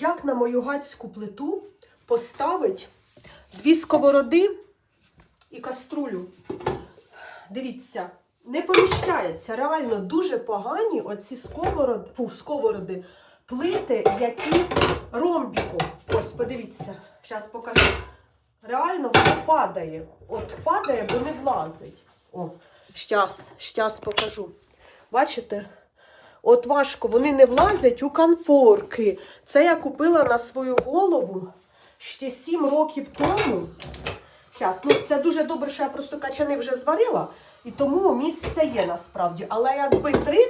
як на мою гацьку плиту поставить дві сковороди і каструлю. Дивіться, не поміщається. Реально дуже погані оці сковороди, фу, сковороди, плити, які ромбіком. Ось, подивіться, зараз покажу. Реально воно падає. От падає, бо не влазить. О, щас, щас покажу. Бачите? От важко, вони не влазять у конфорки. Це я купила на свою голову ще 7 років тому. Щас, ну це дуже добре, що я просто качани вже зварила, і тому місце є насправді. Але якби три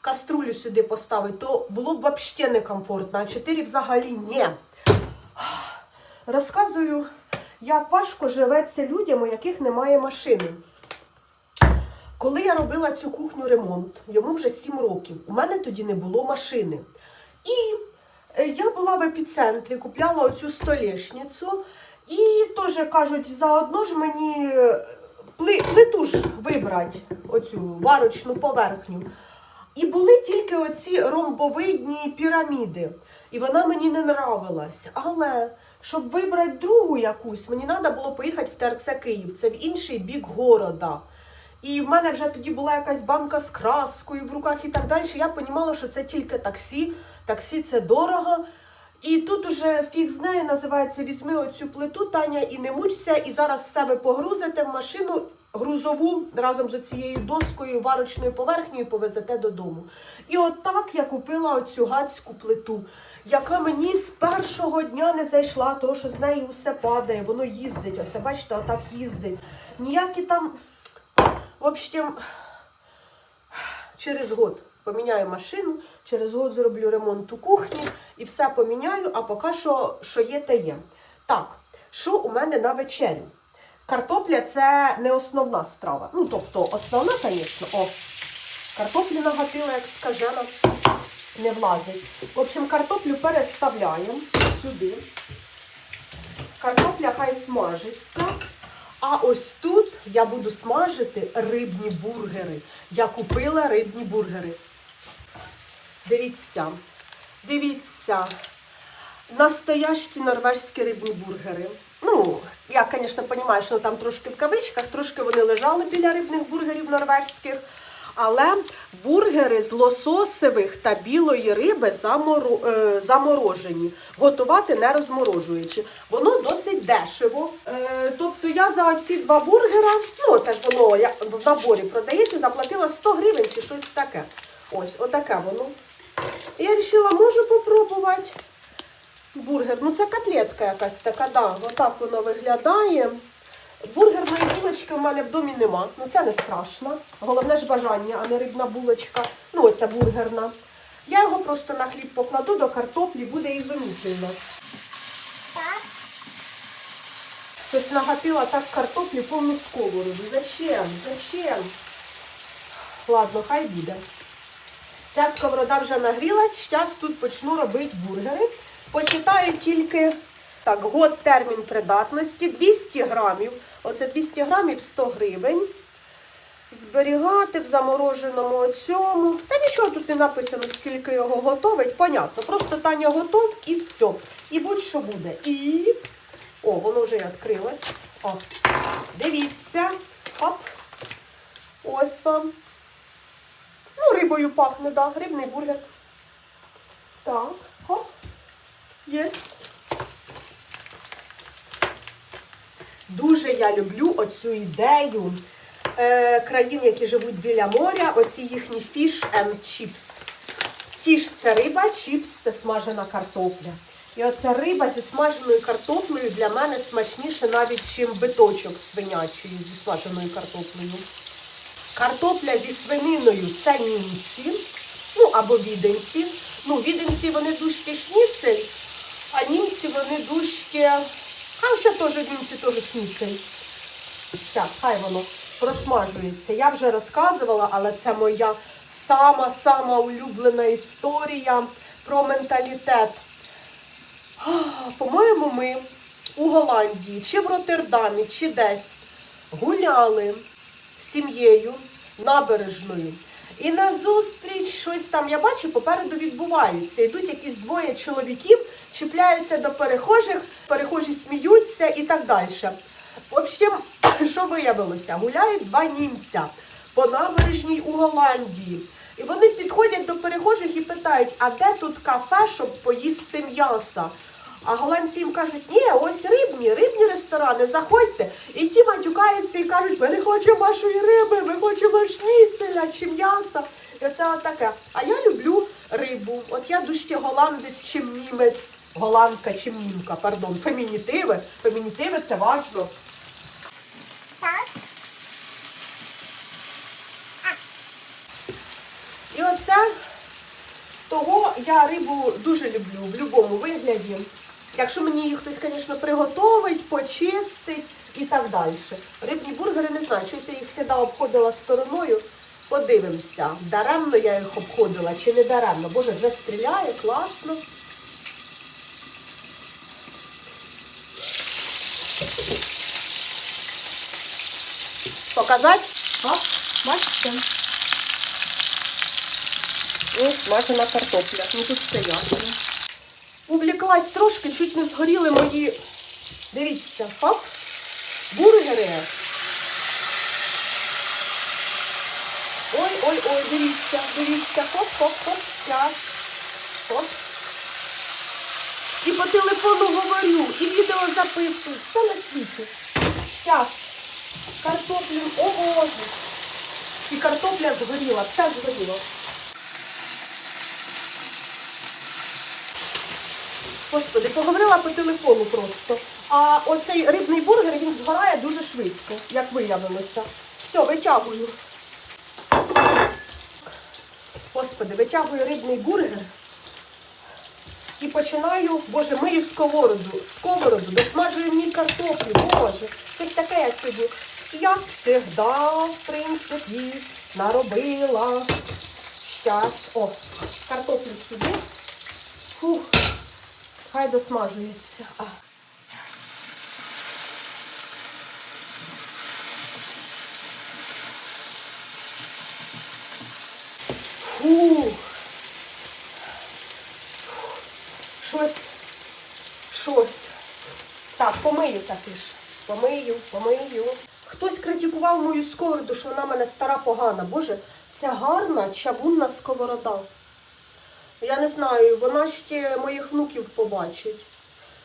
каструлю сюди поставити, то було б взагалі некомфортно, а чотири взагалі ні. Розказую, як важко живеться людям, у яких немає машини. Коли я робила цю кухню ремонт, йому вже 7 років, у мене тоді не було машини. І е, я була в епіцентрі, купляла оцю столешницю. І теж кажуть, заодно ж мені е, плиту ж вибрати, оцю варочну поверхню. І були тільки оці ромбовидні піраміди. І вона мені не нравилась. Але щоб вибрати другу якусь, мені треба було поїхати в ТРЦ Київ. Це в інший бік города. І в мене вже тоді була якась банка з краскою в руках і так далі. Я розуміла, що це тільки таксі. Таксі це дорого. І тут уже фіг з нею називається візьми оцю плиту, Таня, і не мучся, і зараз ви погрузите в машину грузову разом з цією доскою, варочною поверхнею повезете додому. І от так я купила оцю гадську плиту, яка мені з першого дня не зайшла, тому що з нею все падає, воно їздить. Оце бачите, отак їздить. Ніякі там. Общем, через год поміняю машину, через год зроблю ремонт у кухні і все поміняю, а поки що, що є, те є. Так, що у мене на вечерю? Картопля це не основна страва. Ну, тобто, основна, звісно, о, картоплю нагатила, як скажена, не влазить. В общем, картоплю переставляємо сюди. Картопля хай смажиться. А ось тут я буду смажити рибні бургери. Я купила рибні бургери. Дивіться, дивіться. Настоящі норвежські рибні бургери. Ну, я, звісно, розумію, що там трошки в кавичках, трошки вони лежали біля рибних бургерів норвежських. Але бургери з лососевих та білої риби е, заморожені, готувати не розморожуючи. Воно досить дешево. Е, тобто я за ці два бургера, ну це ж воно в наборі продається, заплатила 100 гривень чи щось таке. Ось, отаке воно. Я вирішила, можу попробувати. Бургер, ну це котлетка якась така, да, отак воно виглядає. Бургерної булочки в мене в домі нема. Ну це не страшно. Головне ж бажання, а не рибна булочка. Ну, оця бургерна. Я його просто на хліб покладу до картоплі, буде ізумітельно. Щось нагатила так картоплі повну сковороду. Зачем? Зачем? Ладно, хай буде. Ця сковорода вже нагрілась, зараз тут почну робити бургери. Почитаю тільки так, год термін придатності, 200 грамів. Оце 200 грамів 100 гривень. Зберігати в замороженому цьому. Та нічого тут не написано, скільки його готовить. Понятно. Просто Таня готов і все. І будь-що буде. І. О, воно вже відкрилось. О, дивіться. Оп. Ось вам. Ну, рибою пахне, да, рибний бургер. Так, хоп. Єсть. Дуже я люблю оцю ідею е, країн, які живуть біля моря, оці їхні fish and chips. Фіш це риба, чіпс це смажена картопля. І оця риба зі смаженою картоплею для мене смачніше навіть, ніж биточок свинячий зі смаженою картоплею. Картопля зі свининою це німці, ну або віденці. Ну, віденці вони дужче шніцель, а німці вони дужче. А ще теж німці теж шніцель. Так, хай воно просмажується. Я вже розказувала, але це моя сама-сама улюблена історія про менталітет. По-моєму, ми у Голландії, чи в Роттердамі, чи десь гуляли сім'єю набережною. І назустріч щось там, я бачу, попереду відбувається. Йдуть якісь двоє чоловіків, чіпляються до перехожих, перехожі сміються і так далі. В общем, що виявилося? Гуляють два німця по набережній у Голландії. І вони підходять до перехожих і питають, а де тут кафе, щоб поїсти м'яса? А голландці їм кажуть, ні, ось рибні, рибні ресторани, заходьте. І ті матюкаються і кажуть, ми не хочемо вашої риби, ми хочемо шніцеля чи м'яса. І оце отаке. А я люблю рибу. От я дужче голландець, чим німець. Голландка чи німка, пардон, фемінітиви. Фемінітиви це важливо. І оце того я рибу дуже люблю в будь-якому вигляді. Якщо мені її хтось, звісно, приготовить, почистить і так далі. Рибні бургери не знаю, щось я їх завжди обходила стороною. Подивимося, даремно я їх обходила чи не даремно. Боже, вже стріляє, класно. Показати? Оп, бачите? Ось смажена картопля. Ну тут все ясно. Увліклась трошки, чуть не згоріли мої. Дивіться, хоп. Бургери. Ой, ой, ой, дивіться, дивіться, хоп, хоп, хоп, час. Хоп. І по телефону говорю, і відео записую. Все на світі. Щас. Картоплю, о боже. І картопля згоріла, все згоріло. Господи, поговорила по телефону просто. А оцей рибний бургер він згорає дуже швидко, як виявилося. Все, витягую. Господи, витягую рибний бургер і починаю, боже, мию сковороду, сковороду, досмажую мені картоплю, боже. Щось таке я сьогодні, як завжди, в принципі, наробила. Щас. О, картоплю сюди. Фух. Хай досмажується. Фух. Щось. Щось. Так, помию таки ж. Помию, помию. Хтось критикував мою сковороду, що вона мене стара погана. Боже, це гарна чавунна сковорода. Я не знаю, вона ще моїх внуків побачить.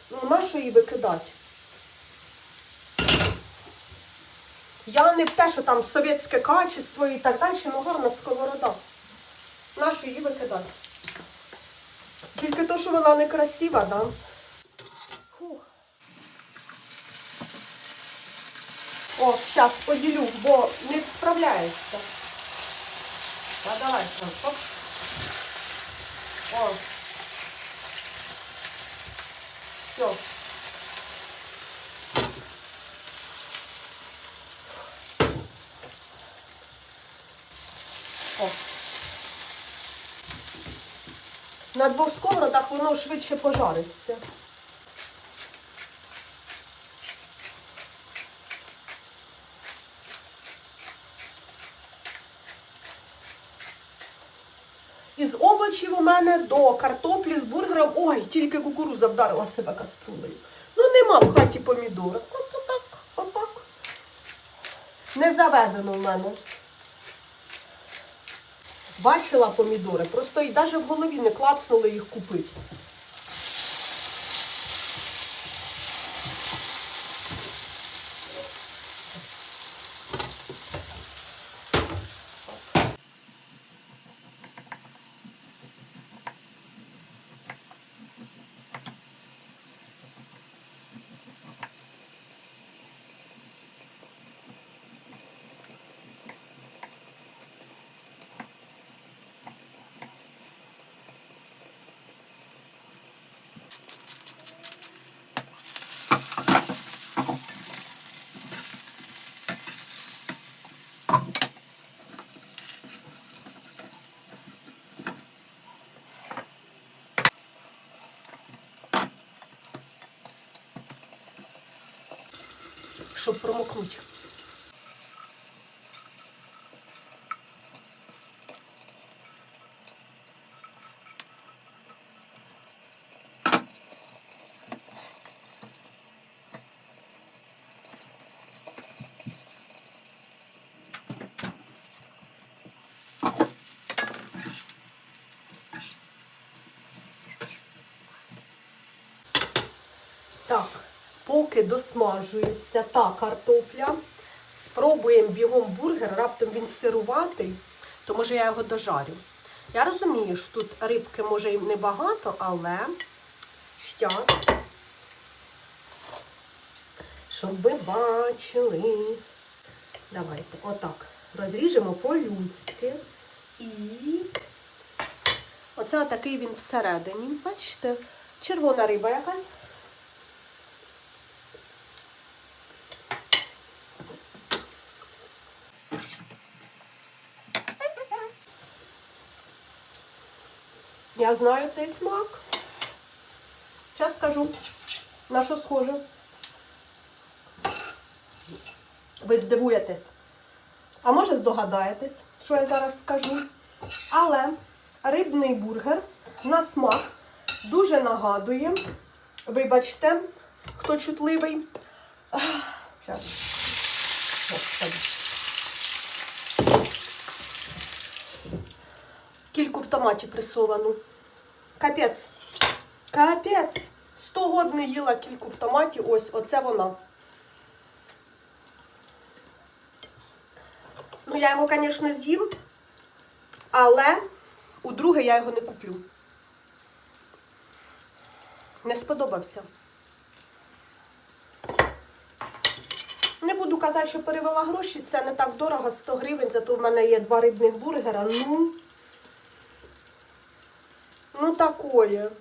Ну, на що її викидати? Я не в те, що там совєтське качество і так далі, ну гарна сковорода. На що її викидати? Тільки то, що вона не красива, да? Фух. О, зараз поділю, бо не справляється. А давай, хоп. О. Все. О. На двох сковородах воно швидше пожариться. Із овочів у мене до картоплі з бургером. Ой, тільки кукуруза вдарила себе каструлею. Ну нема в хаті помідора. От отак, отак. Не заведено в мене. Бачила помідори, просто і навіть в голові не клацнули їх купити. Щоб промокнути. Так, поки досмажується та картопля, спробуємо бігом бургер, раптом він сируватий, то може я його дожарю. Я розумію, що тут рибки може і небагато, але щас. Щоб ви бачили. Давайте, отак. Розріжемо по-людськи. І оце отакий він всередині. Бачите? Червона риба якась. Я знаю цей смак. Зараз скажу, на що схоже. Ви здивуєтесь. А може здогадаєтесь, що я зараз скажу. Але рибний бургер на смак дуже нагадує. Вибачте, хто чутливий. Зараз. Господи. Кільку в томаті пресовану. Капець. Капець. Сто год не їла кільку в томаті. Ось, оце вона. Ну, я його, звісно, з'їм, але у друге я його не куплю. Не сподобався. Не буду казати, що перевела гроші, це не так дорого, 100 гривень, зато в мене є два рибних бургера. Ну, ну такое.